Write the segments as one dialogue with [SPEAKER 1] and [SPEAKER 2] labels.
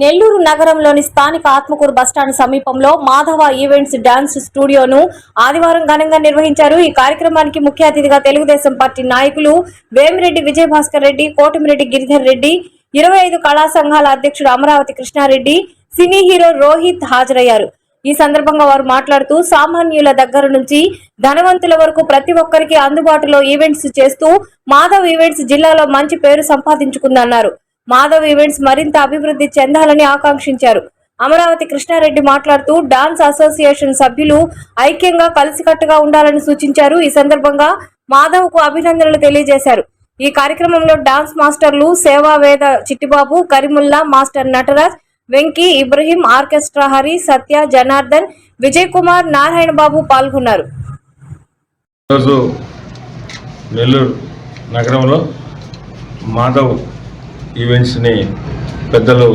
[SPEAKER 1] నెల్లూరు నగరంలోని స్థానిక ఆత్మకూరు బస్టాండ్ సమీపంలో మాధవ ఈవెంట్స్ డాన్స్ స్టూడియోను ఆదివారం ఘనంగా నిర్వహించారు. ఈ కార్యక్రమానికి ముఖ్య అతిథిగా తెలుగుదేశం పార్టీ నాయకులు వేమిరెడ్డి విజయభాస్కర్ రెడ్డి కోటమిరెడ్డి గిరిధర్ రెడ్డి ఇరవై ఐదు కళా సంఘాల అధ్యక్షుడు అమరావతి కృష్ణారెడ్డి సినీ హీరో రోహిత్ హాజరయ్యారు. ఈ సందర్భంగా వారు మాట్లాడుతూ సామాన్యుల దగ్గర నుంచి ధనవంతుల వరకు ప్రతి ఒక్కరికి అందుబాటులో ఈవెంట్స్ చేస్తూ మాధవ్ ఈవెంట్స్ జిల్లాలో మంచి పేరు సంపాదించుకుందన్నారు. మాధవ్ ఈవెంట్స్ మరింత అభివృద్ధి చెందాలని ఆకాంక్షించారు. అమరావతి కృష్ణారెడ్డి మాట్లాడుతూ డాన్స్ అసోసియేషన్ సభ్యులు ఐక్యంగా కలిసికట్టుగా ఉండాలని సూచించారు. ఈ సందర్భంగా మాధవ్కు అభినందనలు తెలియజేశారు. ఈ కార్యక్రమంలో డాన్స్ మాస్టర్లు సేవా వేద చిట్టిబాబు కరిముల్లా మాస్టర్ నటరాజ్ వెంకీ ఇబ్రహీం ఆర్కెస్ట్రా హరి సత్య జనార్దన్ విజయ్ కుమార్ నారాయణ బాబు పాల్గొన్నారు.
[SPEAKER 2] నెల్లూరు నగరంలో మాధవ్ ఈవెంట్స్ని పెద్దలు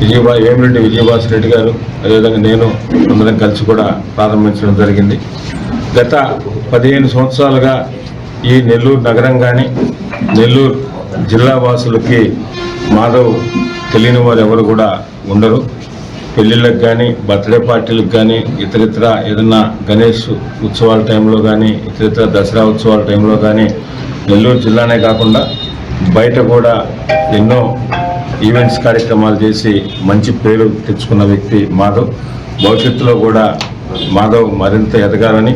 [SPEAKER 2] విజయబా ఏమిరెడ్డి విజయభాస్ రెడ్డి గారు అదేవిధంగా నేను అందరం కలిసి కూడా ప్రారంభించడం జరిగింది. గత పదిహేను సంవత్సరాలుగా ఈ నెల్లూరు నగరం కానీ నెల్లూరు జిల్లా వాసులకి మాధవ్ తెలియని వారు ఎవరు కూడా ఉండరు. పెళ్ళిళ్ళకి కానీ బర్త్డే పార్టీలకు కానీ ఇతరితర ఏదన్నా గణేష్ ఉత్సవాల టైంలో కానీ ఇతరితర దసరా ఉత్సవాల టైంలో కానీ నెల్లూరు జిల్లానే కాకుండా బయట కూడా ఎన్నో ఈవెంట్స్ కార్యక్రమాలు చేసి మంచి పేరు తెచ్చుకున్న వ్యక్తి మాధవ్. భవిష్యత్తులో కూడా మాధవ్ మరింత ఎదగాలని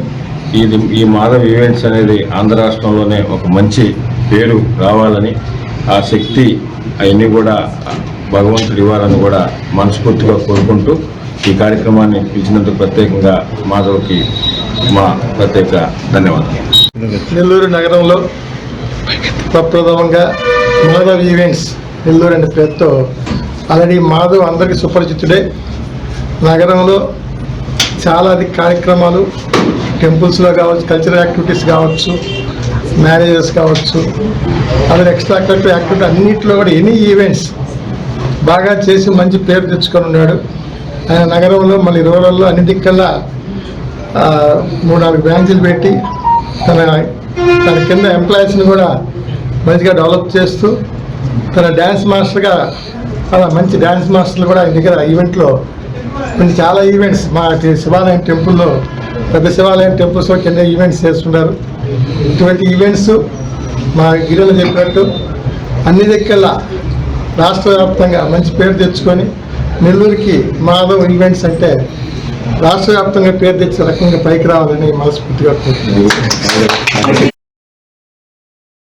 [SPEAKER 2] ఇది ఈ మాధవ్ ఈవెంట్స్ అనేది ఆంధ్ర రాష్ట్రంలోనే ఒక మంచి పేరు రావాలని ఆ శక్తి అవన్నీ కూడా భగవంతుడు ఇవ్వాలని కూడా మనస్ఫూర్తిగా కోరుకుంటూ ఈ కార్యక్రమాన్ని పిలిచినందుకు ప్రత్యేకంగా మాధవ్కి మా ప్రత్యేక ధన్యవాదాలు.
[SPEAKER 3] నెల్లూరు నగరంలో ప్రప్రథమంగా మాధవ్ ఈవెంట్స్ నెల్లూరు అనే పేరుతో ఆల్రెడీ మాధవ్ అందరికీ సుపరిచితుడే. నగరంలో చాలా అది కార్యక్రమాలు టెంపుల్స్లో కావచ్చు కల్చరల్ యాక్టివిటీస్ కావచ్చు మ్యారేజెస్ కావచ్చు అలాగే ఎక్స్ట్రా కరిక్యులర్ యాక్టివిటీ అన్నింటిలో కూడా ఎనీ ఈవెంట్స్ బాగా చేసి మంచి పేరు తెచ్చుకొని ఉన్నాడు. ఆయన నగరంలో మళ్ళీ రూరల్లో అన్ని దిక్కల్లా మూడు నాలుగు బ్రాంచీలు పెట్టి తన తన కింద ఎంప్లాయీస్ని కూడా మంచిగా డెవలప్ చేస్తూ తన డ్యాన్స్ మాస్టర్గా చాలా మంచి డ్యాన్స్ మాస్టర్లు కూడా ఆయన దగ్గర ఈవెంట్లో కొన్ని చాలా ఈవెంట్స్ మా శివాలయం టెంపుల్లో పెద్ద శివాలయం టెంపుల్స్లో కింద ఈవెంట్స్ చేస్తుంటారు. ఇటువంటి ఈవెంట్స్ మా గిరిలో చెప్పినట్టు అన్ని దగ్గర రాష్ట్ర వ్యాప్తంగా మంచి పేరు తెచ్చుకొని నెల్లూరుకి మాధవ్ ఈవెంట్స్ అంటే రాష్ట్ర వ్యాప్తంగా పేరు తెచ్చే రకంగా పైకి రావాలని మనస్ఫూర్తిగా కోరుతున్నాను